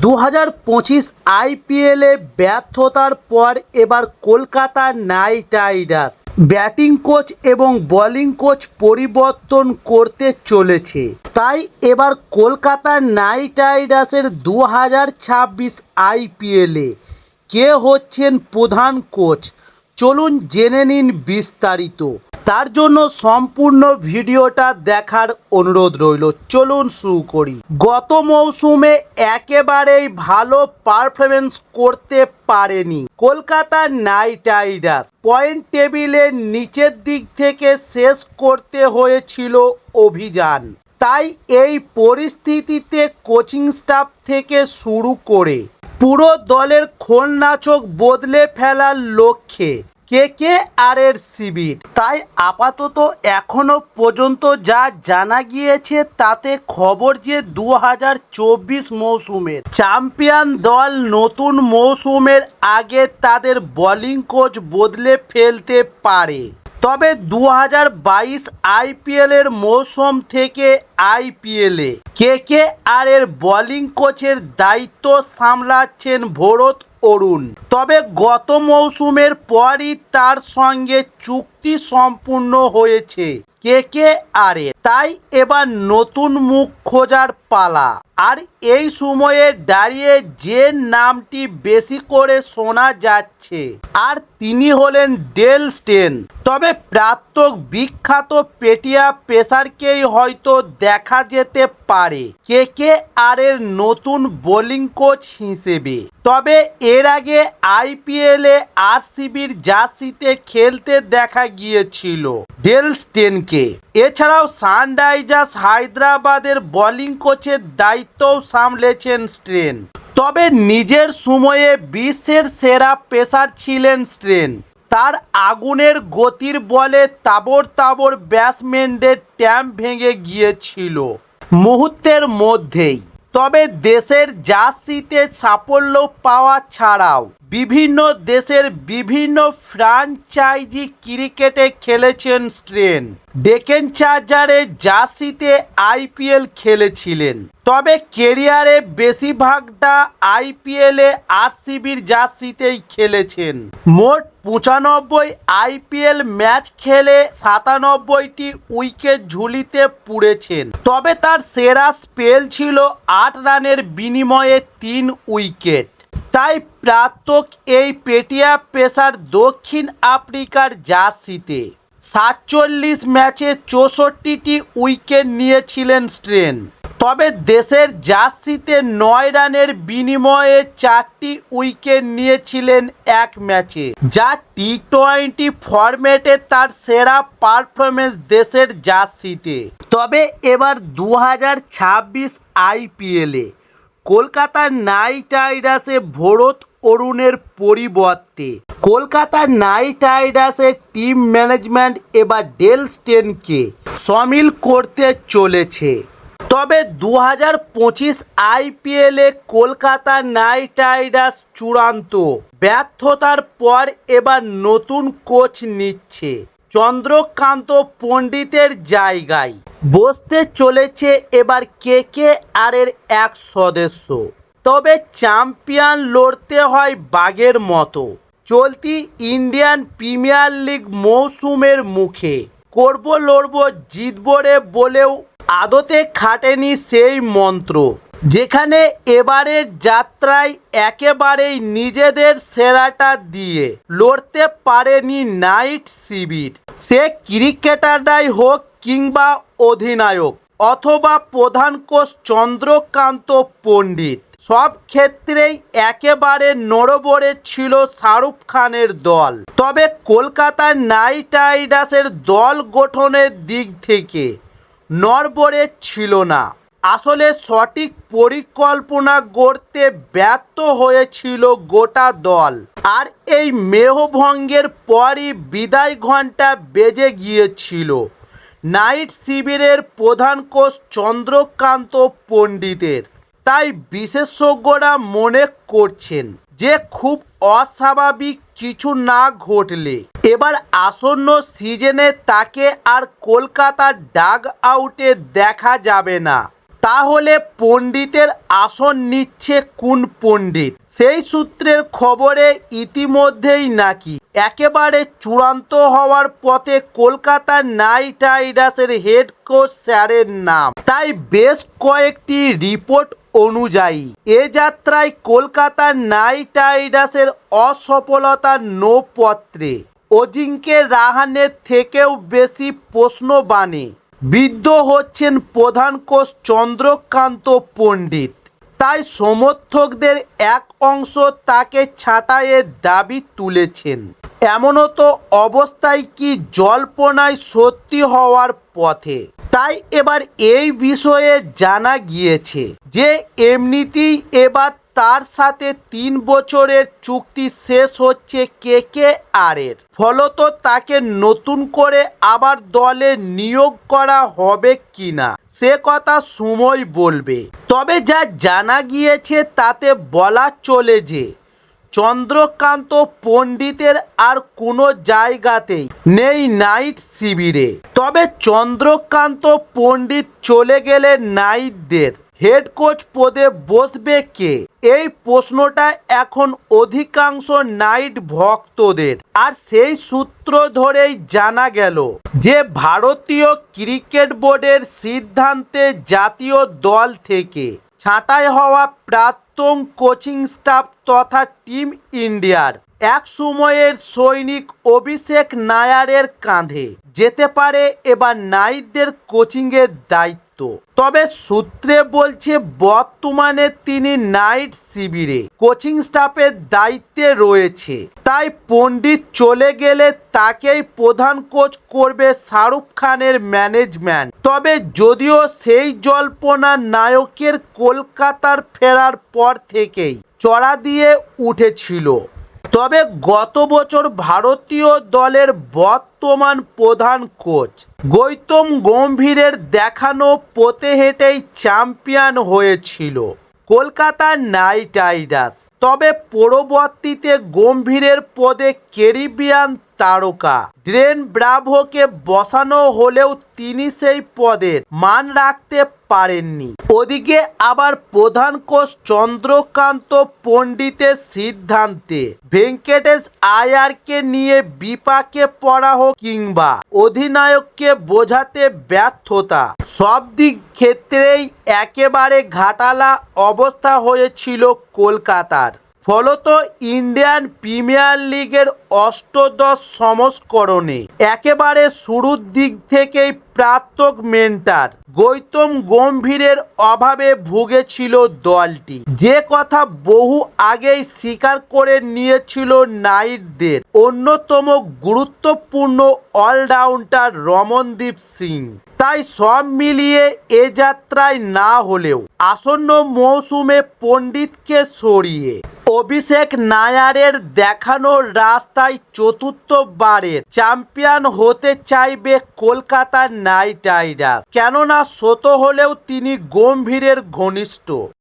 দু হাজার পঁচিশ আইপিএলে ব্যর্থতার পর এবার Kolkata Knight Riders. Batting coach এবং বোলিং কোচ পরিবর্তন করতে চলেছে। তাই এবার কলকাতা নাইট রাইডার্সের দু হাজার ছাব্বিশ আইপিএলে কে হচ্ছেন প্রধান কোচ? চলুন জেনে নিন বিস্তারিত। তার জন্য সম্পূর্ণ ভিডিওটা দেখার অনুরোধ রইল। চলুন শুরু করি। গত মৌসুমে একেবারেই ভালো পারফরমেন্স করতে পারেনি কলকাতা নাইট রাইডার্স। পয়েন্ট টেবিলের নিচের দিক থেকে শেষ করতে হয়েছিল অভিযান। তাই এই পরিস্থিতিতে কোচিং স্টাফ থেকে শুরু করে পুরো দলের খোলনাচক বদলে ফেলার লক্ষ্যে কে কে এর শিবির? তাই আপাতত এখনও পর্যন্ত যা জানা গিয়েছে তাতে খবর যে দু হাজার চব্বিশ মৌসুমের চ্যাম্পিয়ন দল নতুন মৌসুমের আগে তাদের বোলিং কোচ বদলে ফেলতে পারে। তবে দু হাজার বাইশ আইপিএলের মৌসুম থেকে আইপিএলে কে কে আর এর বোলিং কোচের দায়িত্ব সামলাচ্ছেন ভরত অরুণ। তবে গত মৌসুমের পরই তার সঙ্গে চুক্তি সম্পূর্ণ হয়েছে কে কে আর এ তাই এবার নতুন মুখ খোঁজার পালা। আর এই সময়ে দাঁড়িয়ে যে নামটি বেশি করে শোনা যাচ্ছে, আর তিনি হলেন ডেল স্টেন। তবে প্রাক্তক বিখ্যাত পেটিয়া পেসারকেই হয়তো দেখা যেতে পারে। কে কে আর এর নতুন বোলিং কোচ হিসেবে? তবে এর আগে আইপিএলে আরসিবির জার্সিতে খেলতে দেখা গিয়েছিল ডেল স্টেনকে এছাড়াও সানরাইজার্স হায়দ্রাবাদের বোলিং কোচের দায়িত্বও সামলেছেন স্ট্রেন। তবে নিজের সময়ে বিশ্বের সেরা পেসার ছিলেন স্ট্রেন। তার আগুনের গতির বলে তাবর তাবর ব্যাটসম্যানদের ট্যাম্প ভেঙে গিয়েছিল। মুহূর্তের মধ্যেই। তবে দেশের জার্সিতে সাফল্য পাওয়া ছাড়াও বিভিন্ন দেশের বিভিন্ন ফ্রাঞ্চাইজি ক্রিকেটে খেলেছেন স্ট্রেন। ডেকেন চার্জারে জার্সিতে আইপিএল খেলেছিলেন। তবে কেরিয়ারে বেশিরভাগটা আইপিএলে আরসিবির জার্সিতেই খেলেছেন। মোট পঁচানব্বই আইপিএল ম্যাচ খেলে সাতানব্বইটি উইকেট ঝুলিতে পুড়েছেন। তবে তার সেরা স্পেল ছিল আট রানের বিনিময়ে তিন উইকেট। তাই প্রাক্তক এই পেটিয়া পেসার দক্ষিণ আফ্রিকার জার্সিতে। সাতচল্লিশ ম্যাচে চৌষট্টিটি উইকেট নিয়েছিলেন স্ট্রেন। তবে দেশের জার্সিতে নয় রানের বিনিময়ে চারটি উইকেট নিয়েছিলেন এক ম্যাচে, যা টি টোয়েন্টি ফরম্যাটে তার সেরা পারফরমেন্স দেশের জার্সিতে। তবে এবার দু হাজার ছাব্বিশ আইপিএলে কলকাতা নাইট রাইডার্সে ভরত অরুণের পরিবর্তে। কলকাতা নাইট রাইডার্সের টিম ম্যানেজমেন্ট এবার ডেল স্টেনকে সামিল করতে চলেছে। তবে দু হাজার পঁচিশ আইপিএলে কলকাতা নাইট রাইডার্স চূড়ান্ত। ব্যর্থতার পর এবার নতুন কোচ নিচ্ছে। চন্দ্রকান্ত পণ্ডিতের জায়গায়। বসতে চলেছে এবার কে কে আর এর এক সদস্য। তবে চ্যাম্পিয়ন লড়তে হয় বাঘের মতো। চলতি ইন্ডিয়ান প্রিমিয়ার লিগ মৌসুমের মুখে। করব লড়ব জিতব রে বলেও আদতে খাটেনি সেই মন্ত্র। যেখানে এবারের যাত্রায় একেবারেই নিজেদের সেরাটা দিয়ে লড়তে পারেনি নাইট শিবির। সে ক্রিকেটাররাই হোক কিংবা অধিনায়ক অথবা প্রধান কোচ চন্দ্রকান্ত পণ্ডিত, সব ক্ষেত্রেই একেবারে নড়বড়ে ছিল শাহরুখ খানের দল। তবে কলকাতার নাইট রাইডার্সের দল গঠনের দিক থেকে নড়বড়ে ছিল না। আসলে সঠিক পরিকল্পনা গড়তে ব্যর্থ হয়েছিল গোটা দল। আর এই মেহভঙ্গের পরই বিদায় ঘণ্টা বেজে গিয়েছিল। নাইট শিবিরের প্রধান কোচ চন্দ্রকান্ত পণ্ডিতের। তাই বিশেষজ্ঞরা মনে করছেন যে খুব অস্বাভাবিক কিছু না ঘটলে। এবার আসন্ন সিজনে তাকে আর কলকাতার ডাগ আউটে দেখা যাবে না। তাহলে পণ্ডিতের আসন নিচ্ছে কোন পণ্ডিত? সেই সূত্রের খবরে ইতিমধ্যেই নাকি একেবারে চূড়ান্ত হওয়ার পথে কলকাতা নাইট রাইডার্সের হেড কোচ স্যারের নাম। তাই বেশ কয়েকটি রিপোর্ট অনুযায়ী এ যাত্রায় কলকাতা নাইট রাইডার্সের অসফলতার নৌপত্রে অজিঙ্কে রাহানের থেকেও বেশি প্রশ্ন বানে বিদ্ধ হচ্ছেন প্রধান কোচ চন্দ্রকান্ত পণ্ডিত। তাই সমর্থকদের এক অংশ তাকে ছাঁটাইয়ের দাবি তুলেছেন। এমনও তো অবস্থায় কি জল্পনায় সত্যি হওয়ার পথে। তাই এবার এই বিষয়ে জানা গিয়েছে যে, এমনিতেই এবার তার সাথে তিন বছরের চুক্তি শেষ হচ্ছে কে কে আর এর। ফলত তাকে নতুন করে আবার দলে নিয়োগ করা হবে কিনা, সে কথা সময় বলবে। তবে যা জানা গিয়েছে তাতে বলা চলে যে, চন্দ্রকান্ত পণ্ডিতের আর কোনো জায়গাতেই নেই নাইট শিবিরে। তবে চন্দ্রকান্ত পণ্ডিত চলে গেলে নাইটদের হেড কোচ পদে বসবে কে? এই প্রশ্নটা এখন অধিকাংশ নাইট ভক্তদের। আর সেই সূত্র ধরেই জানা গেল যে ভারতীয় ক্রিকেট বোর্ডের সিদ্ধান্তে জাতীয় দল থেকে ছাঁটাই হওয়া প্রাক্তন কোচিং স্টাফ তথা টিম ইন্ডিয়ার এক সময়ের সৈনিক অভিষেক নায়ারের কাঁধে যেতে পারে এবার নাইটদের কোচিংয়ের দায়িত্ব। তবে সূত্রে বলছে, বর্তমানে তিনি নাইট শিবিরে, কোচিং স্টাফের দায়িত্বে রয়েছে। তাই পণ্ডিত চলে গেলে তাকেই প্রধান কোচ করবে শাহরুখ খানের ম্যানেজমেন্ট। তবে যদিও সেই জল্পনা নায়কের কলকাতার ফেরার পর থেকেই চড়া দিয়ে উঠেছিল। তবে গত বছর ভারতীয় দলের বর্তমান প্রধান কোচ। গৌতম গম্ভীরের দেখানো পথে হেঁটেই চ্যাম্পিয়ন হয়েছিল কলকাতা নাইট রাইডার্স। তবে পরবর্তীতে গম্ভীরের পদে ক্যারিবিয়ান তারকা। ড্রেন ব্রাভোকে বসানো হলেও তিনি সেই পদের মান রাখতে পারেননি। ওদিকে আবার প্রধান কোচ চন্দ্রকান্ত পণ্ডিতের সিদ্ধান্তে ভেঙ্কটেশ আয়ারকে নিয়ে বিপাকে পড়া হোক কিংবা অধিনায়ককে বোঝাতে ব্যর্থতা, সব দিক ক্ষেত্রেই একেবারে ঘাটালা অবস্থা হয়েছিল কলকাতার। ফলত ইন্ডিয়ান প্রিমিয়ার লিগের অষ্টদশ সংস্করণে একেবারে শুরুর দিক থেকেই প্রাক্তক মেন্টার গৌতম গম্ভীরের অভাবে ভুগেছিল দলটি। যে কথা বহু আগেই স্বীকার করে নিয়েছিল নাইটদের। অন্যতম গুরুত্বপূর্ণ অলরাউন্ডার রমনদীপ সিং। তাই সব মিলিয়ে এ যাত্রায় না হলেও আসন্ন মৌসুমে পণ্ডিতকে সরিয়ে অভিষেক নায়ারের দেখানো রাস্তায় চতুর্থ চতুর্থবারের চ্যাম্পিয়ন হতে চাইবে কলকাতা নাইট রাইডার্স। কেননা শত হলেও তিনি গম্ভীরের ঘনিষ্ঠ।